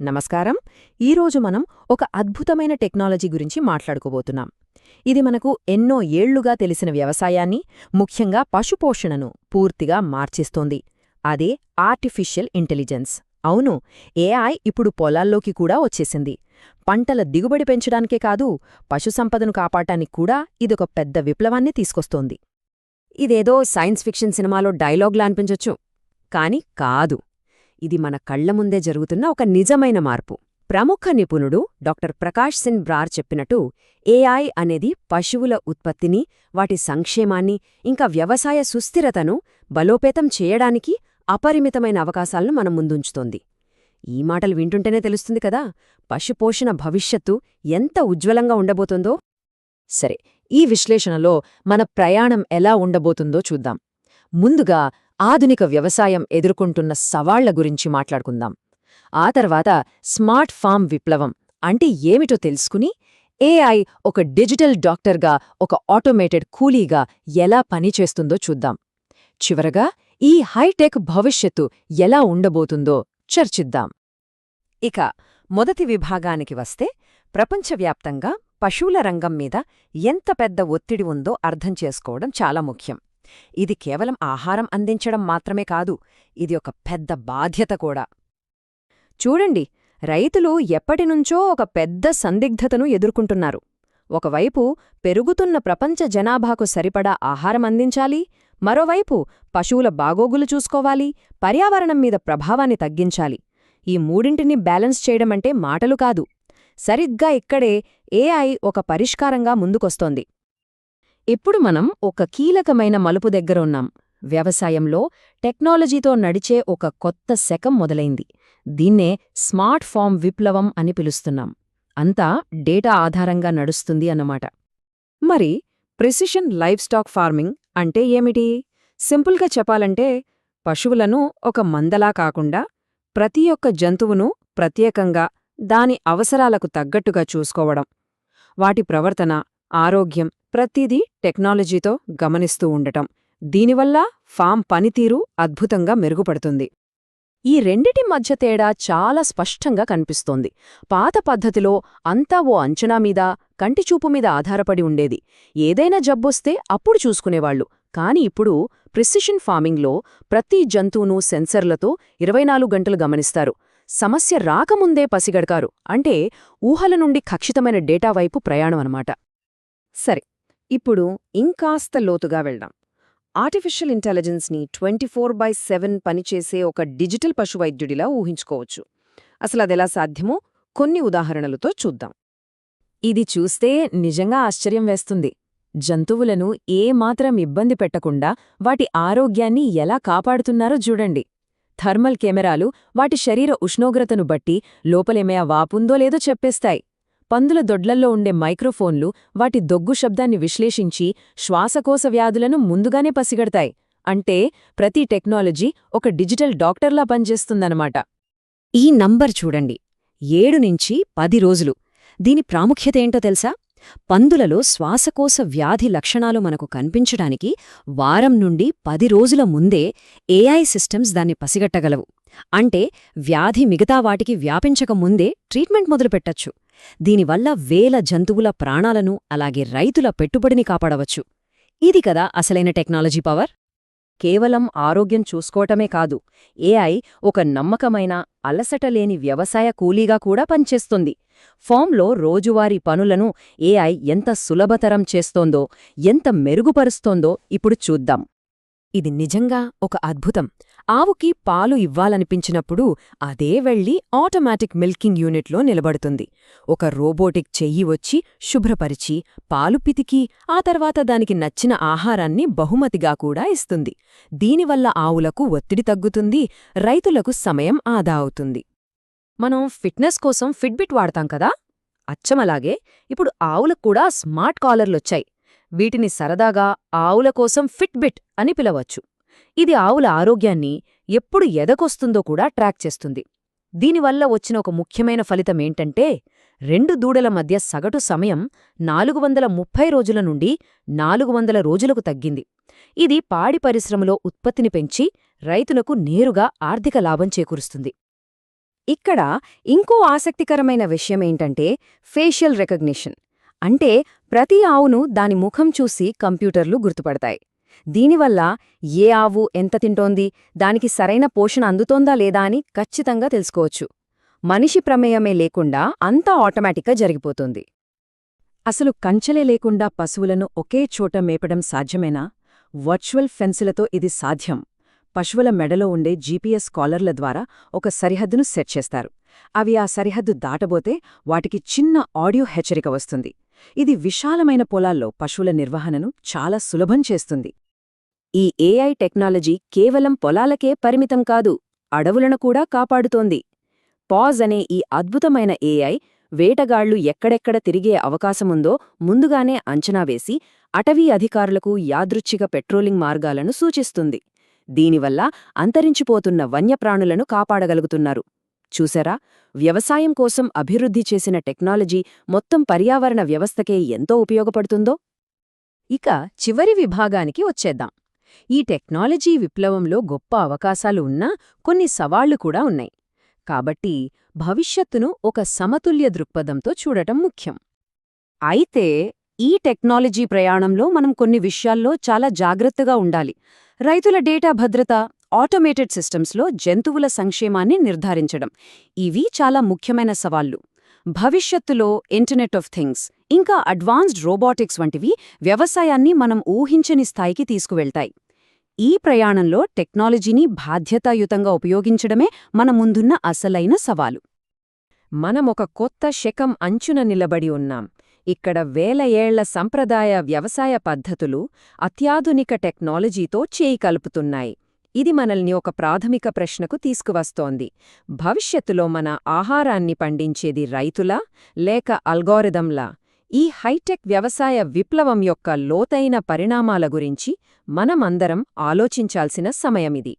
నమస్కారం. ఈరోజు మనం ఒక అద్భుతమైన టెక్నాలజీ గురించి మాట్లాడుకోబోతున్నాం. ఇది మనకు ఎన్నో ఏళ్ళుగా తెలిసిన వ్యవసాయాన్ని ముఖ్యంగా పశుపోషణను పూర్తిగా మార్చేస్తోంది. అదే ఆర్టిఫిషియల్ ఇంటెలిజెన్స్. అవును ఏఐ ఇప్పుడు పొలాల్లోకి కూడా వచ్చేసింది. పంటల దిగుబడి పెంచడానికే కాదు పశుసంపదను కాపాడటానికి కూడా ఇదొక పెద్ద విప్లవాన్ని తీసుకొస్తోంది. ఇదేదో సైన్స్ ఫిక్షన్ సినిమాలో డైలాగ్లా అనిపించొచ్చు. కాని కాదు. ఇది మన కళ్ళ ముందే జరుగుతున్న ఒక నిజమైన మార్పు. ప్రముఖ నిపుణుడు డాక్టర్ ప్రకాష్ సిన్ బ్రార్ చెప్పినట్టు ఏఐ అనేది పశువుల ఉత్పత్తిని వాటి సంక్షేమాన్ని ఇంకా వ్యవసాయ సుస్థిరతను బలోపేతం చేయడానికి అపరిమితమైన అవకాశాలను మనం ముందుంచుతోంది. ఈ మాటలు వింటుంటేనే తెలుస్తుంది కదా పశుపోషణ భవిష్యత్తు ఎంత ఉజ్వలంగా ఉండబోతుందో. సరే ఈ విశ్లేషణలో మన ప్రయాణం ఎలా ఉండబోతుందో చూద్దాం. ముందుగా ఆధునిక వ్యవసాయం ఎదుర్కొంటున్న సవాళ్ళ గురించి మాట్లాడుకుందాం. ఆ తర్వాత స్మార్ట్ ఫామ్ విప్లవం అంటే ఏమిటో తెలుసుకుని ఏఐ ఒక డిజిటల్ డాక్టర్గా ఒక ఆటోమేటెడ్ కూలీగా ఎలా పనిచేస్తుందో చూద్దాం. చివరగా ఈ హైటెక్ భవిష్యత్తు ఎలా ఉండబోతుందో చర్చిద్దాం. ఇక మొదటి విభాగానికి వస్తే ప్రపంచవ్యాప్తంగా పశువుల రంగం మీద ఎంత పెద్ద ఒత్తిడి ఉందో అర్థం చేసుకోవడం చాలా ముఖ్యం. ఇది కేవలం ఆహారం అందించడం మాత్రమే కాదు ఇది ఒక పెద్ద బాధ్యత కూడా. చూడండి రైతులు ఎప్పటినుంచో ఒక పెద్ద సందిగ్ధతను ఎదుర్కొంటున్నారు. ఒకవైపు పెరుగుతున్న ప్రపంచ జనాభాకు సరిపడా ఆహారం అందించాలి మరోవైపు పశువుల బాగోగులు చూసుకోవాలి పర్యావరణం మీద ప్రభావాన్ని తగ్గించాలి. ఈ మూడింటిని బ్యాలెన్స్ చేయడమంటే మాటలు కాదు. సరిగ్గా ఇక్కడే ఏఐ ఒక పరిష్కారంగా ముందుకొస్తోంది. ఇప్పుడు మనం ఒక కీలకమైన మలుపు దగ్గర ఉన్నాం. వ్యవసాయంలో టెక్నాలజీతో నడిచే ఒక కొత్త శకం మొదలైంది. దీన్నే స్మార్ట్ ఫామ్ విప్లవం అని పిలుస్తున్నాం. అంతా డేటా ఆధారంగా నడుస్తుంది అన్నమాట. మరి ప్రిసిషన్ లైఫ్ స్టాక్ ఫార్మింగ్ అంటే ఏమిటి? సింపుల్గా చెప్పాలంటే పశువులను ఒక మందలా కాకుండా ప్రతి ఒక్క జంతువును ప్రత్యేకంగా దాని అవసరాలకు తగ్గట్టుగా చూసుకోవడం. వాటి ప్రవర్తన ఆరోగ్యం ప్రతిదీ టెక్నాలజీతో గమనిస్తూ ఉండటం. దీనివల్ల ఫామ్ పనితీరు అద్భుతంగా మెరుగుపడుతుంది. ఈ రెండిటి మధ్య తేడా చాలా స్పష్టంగా కనిపిస్తోంది. పాత పద్ధతిలో అంతా ఓ అంచనా మీద కంటిచూపు మీద ఆధారపడి ఉండేది. ఏదైనా జబ్బొస్తే అప్పుడు చూసుకునేవాళ్ళు కాని ఇప్పుడు ప్రిసిషన్ ఫార్మింగ్లో ప్రతి జంతువును సెన్సర్లతో ఇరవై గంటలు గమనిస్తారు. సమస్య రాకముందే పసిగడకారు అంటే ఊహల నుండి ఖచ్చితమైన డేటా వైపు ప్రయాణం అనమాట సరే ఇప్పుడు ఇంకాస్త లోతుగా వెళ్దాం. ఆర్టిఫిషియల్ ఇంటెలిజెన్స్ని ట్వంటీ ఫోర్ బై సెవెన్ పనిచేసే ఒక డిజిటల్ పశువైద్యుడిలా ఊహించుకోవచ్చు. అసలదెలా సాధ్యమో కొన్ని ఉదాహరణలతో చూద్దాం. ఇది చూస్తే నిజంగా ఆశ్చర్యం వేస్తుంది. జంతువులను ఏమాత్రం ఇబ్బంది పెట్టకుండా వాటి ఆరోగ్యాన్ని ఎలా కాపాడుతున్నారో చూడండి. థర్మల్ కెమెరాలు వాటి శరీర ఉష్ణోగ్రతను బట్టి లోపలేమయా వాపుందో లేదో చెప్పేస్తాయి. పందుల దొడ్లల్లో ఉండే మైక్రోఫోన్లు వాటి దొగ్గు శబ్దాన్ని విశ్లేషించి శ్వాసకోశ వ్యాధులను ముందుగానే పసిగడతాయి. అంటే ప్రతి టెక్నాలజీ ఒక డిజిటల్ డాక్టర్లా పనిచేస్తుందన్నమాట. ఈ నంబర్ చూడండి. ఏడు నుంచి పది రోజులు. దీని ప్రాముఖ్యతేంటో తెలుసా? పందులలో శ్వాసకోశ వ్యాధి లక్షణాలు మనకు కనిపించడానికి వారం నుండి పది రోజుల ముందే ఏఐ సిస్టమ్స్ దాన్ని పసిగట్టగలవు. అంటే వ్యాధి మిగతా వాటికి వ్యాపించకముందే ట్రీట్మెంట్ మొదలుపెట్టచ్చు. దీనివల్ల వేల జంతువుల ప్రాణాలను అలాగే రైతుల పెట్టుబడిని కాపాడవచ్చు. ఇది కదా అసలైన టెక్నాలజీ పవర్? కేవలం ఆరోగ్యం చూసుకోవటమే కాదు ఏఐ ఒక నమ్మకమైన అలసటలేని వ్యవసాయ కూలీగా కూడా పనిచేస్తుంది. ఫామ్లో రోజువారీ పనులను ఏఐ ఎంత సులభతరం చేస్తోందో ఎంత మెరుగుపరుస్తోందో ఇప్పుడు చూద్దాం. ఇది నిజంగా ఒక అద్భుతం. ఆవుకి పాలు ఇవ్వాలనిపించినప్పుడు అదే వెళ్ళి ఆటోమేటిక్ మిల్కింగ్ యూనిట్లో నిలబడుతుంది. ఒక రోబోటిక్ చెయ్యి వచ్చి శుభ్రపరిచి పాలు పితికి ఆ తర్వాత దానికి నచ్చిన ఆహారాన్ని బహుమతిగా కూడా ఇస్తుంది. దీనివల్ల ఆవులకు ఒత్తిడి తగ్గుతుంది రైతులకు సమయం ఆదా అవుతుంది. మనం ఫిట్నెస్ కోసం ఫిట్బిట్ వాడతాం కదా? అచ్చమలాగే ఇప్పుడు ఆవులకు కూడా స్మార్ట్ కాలర్లొచ్చాయి. వీటిని సరదాగా ఆవుల కోసం ఫిట్బిట్ అని పిలవచ్చు. ఇది ఆవుల ఆరోగ్యాన్ని ఎప్పుడు ఎదకొస్తుందో కూడా ట్రాక్ చేస్తుంది. దీనివల్ల వచ్చిన ఒక ముఖ్యమైన ఫలితమేంటంటే రెండు దూడల మధ్య సగటు సమయం నాలుగు వందల ముప్పై రోజుల నుండి నాలుగు వందల రోజులకు తగ్గింది. ఇది పాడి పరిశ్రమలో ఉత్పత్తిని పెంచి రైతులకు నేరుగా ఆర్థిక లాభం చేకూరుస్తుంది. ఇక్కడ ఇంకో ఆసక్తికరమైన విషయమేంటంటే ఫేషియల్ రికగ్నిషన్. అంటే ప్రతి ఆవును దాని ముఖం చూసి కంప్యూటర్లు గుర్తుపడతాయి. దీనివల్ల ఏ ఆవు ఎంత తింటోంది దానికి సరైన పోషణ అందుతోందా లేదా అని ఖచ్చితంగా తెలుసుకోవచ్చు. మనిషి ప్రమేయమే లేకుండా అంతా ఆటోమేటిక్గా జరిగిపోతుంది. అసలు కంచెలే లేకుండా పశువులను ఒకే చోట మేపడం సాధ్యమేనా? వర్చువల్ ఫెన్సులతో ఇది సాధ్యం. పశువుల మెడలో ఉండే జీపీఎస్ కాలర్ల ద్వారా ఒక సరిహద్దును సెట్ చేస్తారు. అవి ఆ సరిహద్దు దాటబోతే వాటికి చిన్న ఆడియో హెచ్చరిక వస్తుంది. ఇది విశాలమైన పొలాల్లో పశువుల నిర్వహణను చాలా సులభం చేస్తుంది. ఈ ఏఐ టెక్నాలజీ కేవలం పొలాలకే పరిమితం కాదు అడవులను కూడా కాపాడుతోంది. పాజ్ అనే ఈ అద్భుతమైన ఏఐ వేటగాళ్ళు ఎక్కడెక్కడ తిరిగే అవకాశముందో ముందుగానే అంచనా వేసి అటవీ అధికారులకు యాదృచ్ఛిక పెట్రోలింగ్ మార్గాలను సూచిస్తుంది. దీనివల్ల అంతరించిపోతున్న వన్యప్రాణులను కాపాడగలుగుతున్నారు. చూసారా? వ్యవసాయం కోసం అభివృద్ధి చేసిన టెక్నాలజీ మొత్తం పర్యావరణ వ్యవస్థకే ఎంతో ఉపయోగపడుతుందో? ఇక చివరి విభాగానికి వచ్చేద్దాం. ఈ టెక్నాలజీ విప్లవంలో గొప్ప అవకాశాలు ఉన్నా కొన్ని సవాళ్ళు కూడా ఉన్నాయి. కాబట్టి భవిష్యత్తును ఒక సమతుల్య దృక్పథంతో చూడటం ముఖ్యం. అయితే ఈ టెక్నాలజీ ప్రయాణంలో మనం కొన్ని విషయాల్లో చాలా జాగ్రత్తగా ఉండాలి. రైతుల డేటా భద్రత ఆటోమేటెడ్ సిస్టమ్స్లో జంతువుల సంక్షేమాన్ని నిర్ధారించడం. ఇవి చాలా ముఖ్యమైన సవాళ్ళు భవిష్యత్తులో ఇంటర్నెట్ ఆఫ్ థింగ్స్ ఇంకా అడ్వాన్స్డ్ రోబోటిక్స్ వంటివి వ్యవసాయాన్ని మనం ఊహించని స్థాయికి తీసుకువెళ్తాయి. ఈ ప్రయాణంలో టెక్నాలజీని బాధ్యతాయుతంగా ఉపయోగించడమే మన ముందున్న అసలైన సవాలు. మనమొక కొత్త శకం అంచున నిలబడి ఉన్నాం. ఇక్కడ వేల ఏళ్ళ సంప్రదాయ వ్యవసాయ పద్ధతులు అత్యాధునిక టెక్నాలజీతో చేయి కలుపుతున్నాయి. ఇది మనల్ని ఒక ప్రాథమిక ప్రశ్నకు తీసుకువస్తోంది. భవిష్యత్తులో మన ఆహారాన్ని పండించేది రైతులా లేక అల్గోరిథంలా? ఈ హైటెక్ వ్యవసాయ విప్లవం యొక్క లోతైన పరిణామాల గురించి మనమందరం ఆలోచించాల్సిన సమయమిది.